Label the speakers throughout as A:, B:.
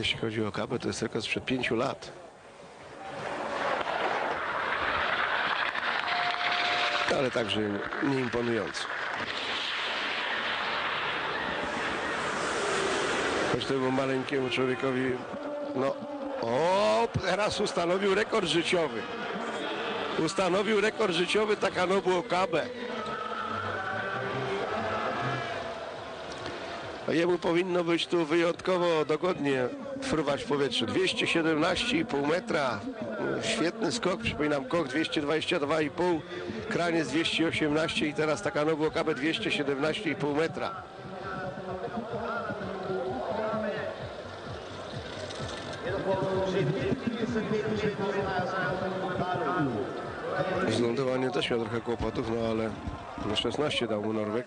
A: jeśli chodzi o kabę, to jest rekord sprzed pięciu lat. Ale także nieimponujący. Choć temu maleńkiemu człowiekowi, no, o, teraz ustanowił rekord życiowy. Ustanowił rekord życiowy Takanobu Okabe. Jemu powinno być tu wyjątkowo dogodnie fruwać w powietrzu. 217,5 metra. Świetny skok, przypominam, kok 222,5, kraniec 218 i teraz Takanobu Okabe 217,5 metra. Z lądowaniem też miał trochę kłopotów, no ale na 16 dał mu Norweg.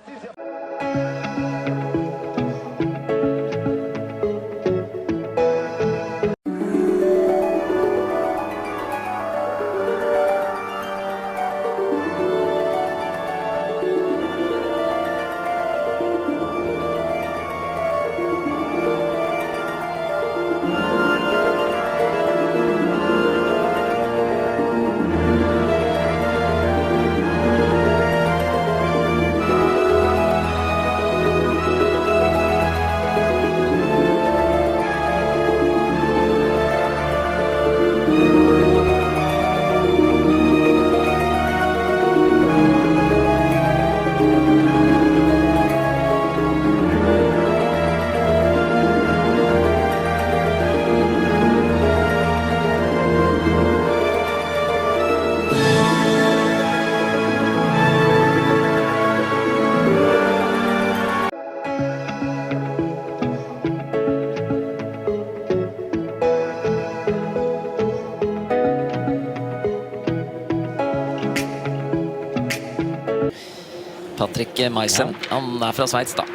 B: Patrick Meisen. Han er fra Sveits, da.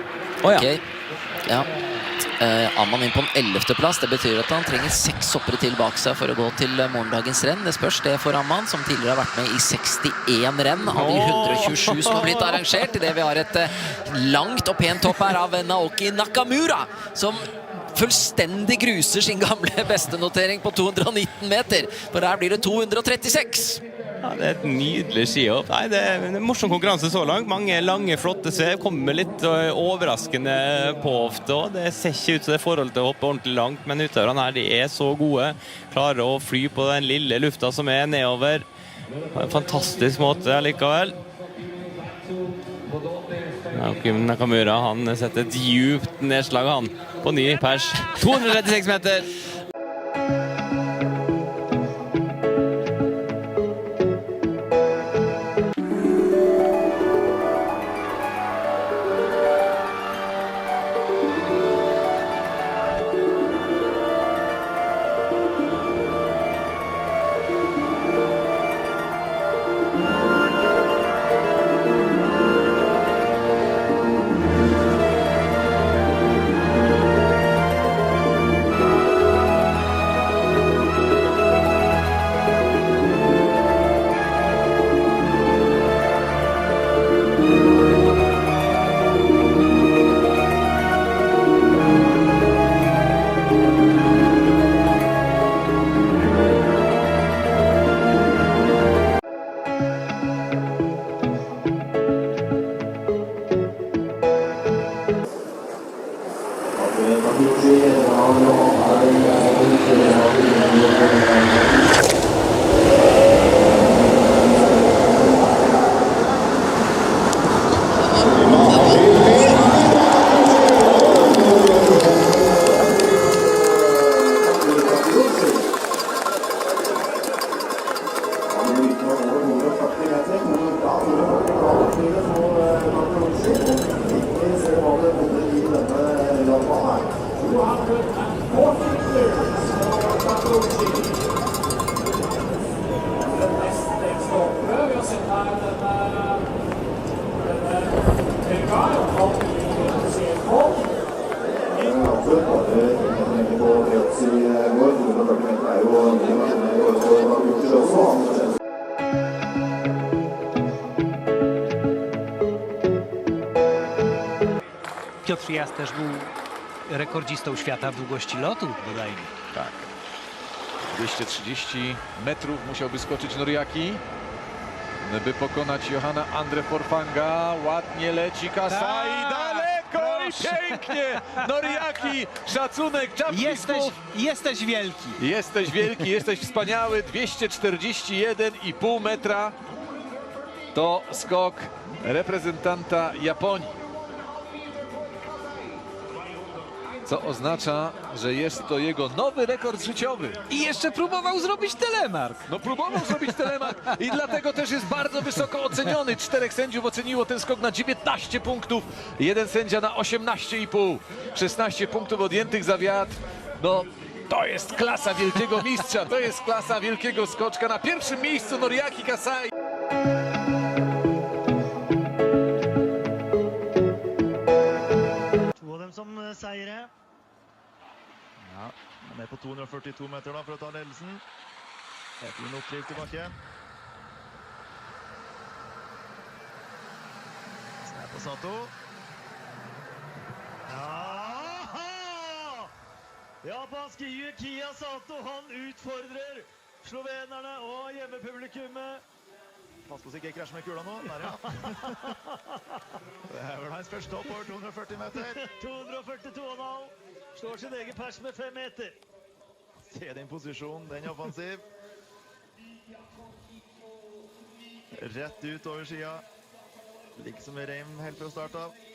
C: Å, ja.
B: Okay. ja. Uh, Amman inn på en ellevteplass. Det betyr at han trenger seks hoppere til bak seg for å gå til eh, morgendagens renn. Det spørs det for Amman, som tidligere har vært med i 61 renn av de 127 som har blitt arrangert. Idet vi har et uh, langt og pent hopp her av Naoki Nakamura, som fullstendig gruser sin gamle bestenotering på 219 meter. For her blir det 236.
C: Ja, det er et nydelig skihopp. Nei, det er en morsom konkurranse så langt. Mange lange, flotte svev. Kommer litt overraskende på ofte òg. Det ser ikke ut som det er forhold til å hoppe ordentlig langt, men utøverne her de er så gode. Klarer å fly på den lille lufta som er nedover. På en fantastisk måte likevel. Naoki Nakamura han setter et djupt nedslag han på ny pers. 236 meter.
D: Piotr Jas też był rekordzistą świata w długości lotu, dodajmy.
E: Tak. 230 metrów musiałby skoczyć Noriaki, by pokonać Johanna Andre Forfanga. Ładnie leci Kasai,
D: Tak,
E: daleko i
D: proszę.
E: pięknie! Noriaki, szacunek, czapki
D: Jesteś, jesteś wielki.
E: Jesteś wielki, jesteś wspaniały. 241,5 metra to skok reprezentanta Japonii. Co oznacza, że jest to jego nowy rekord życiowy.
D: I jeszcze próbował zrobić telemark.
E: No próbował zrobić telemark i dlatego też jest bardzo wysoko oceniony. Czterech sędziów oceniło ten skok na 19 punktów, jeden sędzia na 18,5. 16 punktów odjętych za wiatr. No to jest klasa wielkiego mistrza, to jest klasa wielkiego skoczka. Na pierwszym miejscu Noriaki Kasai.
F: På 242 meter da for å ta ledelsen. Fin oppdrift tilbake. Se på Sato. Ja! Japanske Yukiya Sato, han utfordrer slovenerne og hjemmepublikummet. Pass på så ikke jeg krasjer med kula nå. Der, ja. Det er vel hans første hopp over 240 meter. 242,5. Slår sin egen pers med fem meter. Se den posisjonen, den er offensiv. Rett ut over skia. Liksom Reim helt fra start av.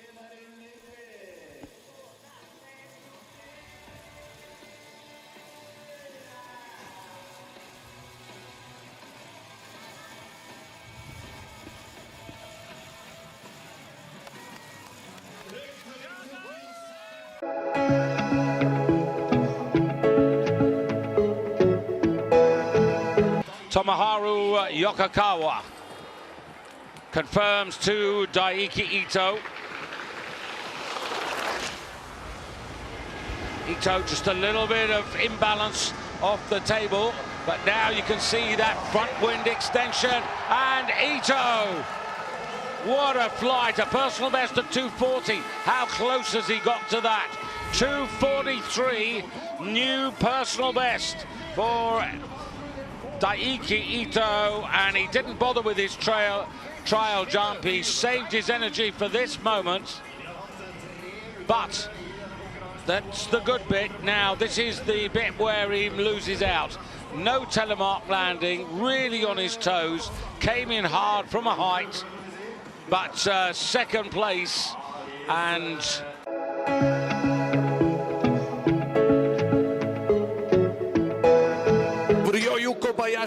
G: Tomoharu Yokokawa confirms to Daiki Ito. Ito just a little bit of imbalance off the table, but now you can see that front wind extension and Ito. What a flight, a personal best of 240. How close has he got to that? 243, new personal best for Daiki Ito, and he didn't bother with his trail trial jump. He saved his energy for this moment. But that's the good bit. Now, this is the bit where he loses out. No telemark landing, really on his toes. Came in hard from a height, but uh, second place and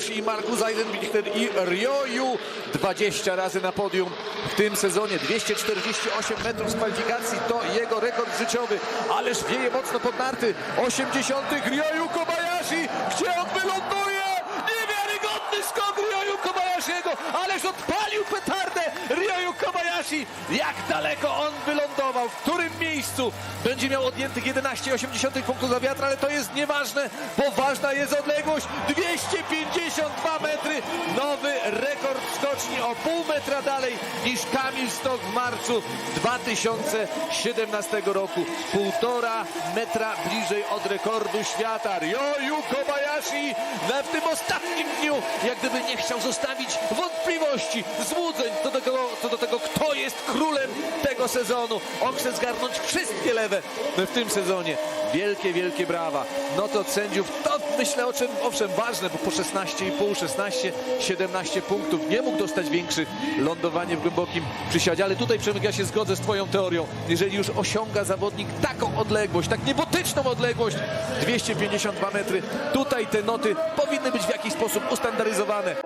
E: Kobayashi i Markus Eisenbichler i Ryoyu 20 razy na podium w tym sezonie. 248 metrów z kwalifikacji to jego rekord życiowy. Ależ wieje mocno pod narty. 80. Ryoyu Kobayashi. Gdzie on wyląduje? Niewiarygodny skok Ryoyu Ależ odpalił petardę Ryoyu Kobayashi. Jak daleko on wylądował? W którym miejscu? Będzie miał odjętych 11,8 punktów za wiatr, ale to jest nieważne, bo ważna jest odległość 252 metry. Nowy rekord skoczni o pół metra dalej niż Kamil Stok w marcu 2017 roku. Półtora metra bliżej od rekordu świata. Ryoyu Kobayashi na w tym ostatnim dniu, jak gdyby nie chciał zostawić wątpliwości, złudzeń co do tego, co do tego kto jest królem tego sezonu. On chce zgarnąć wszystkie lewe w tym sezonie. Wielkie, wielkie brawa. No to od sędziów, to myślę o czym, owszem, ważne, bo po 16,5, 16, 17 punktów nie mógł dostać większych lądowanie w głębokim przysiadzie, ale tutaj Przemyk, ja się zgodzę z twoją teorią. Jeżeli już osiąga zawodnik taką odległość, tak niebotyczną odległość, 252 metry, tutaj te noty powinny być w jakiś sposób ustandaryzowane.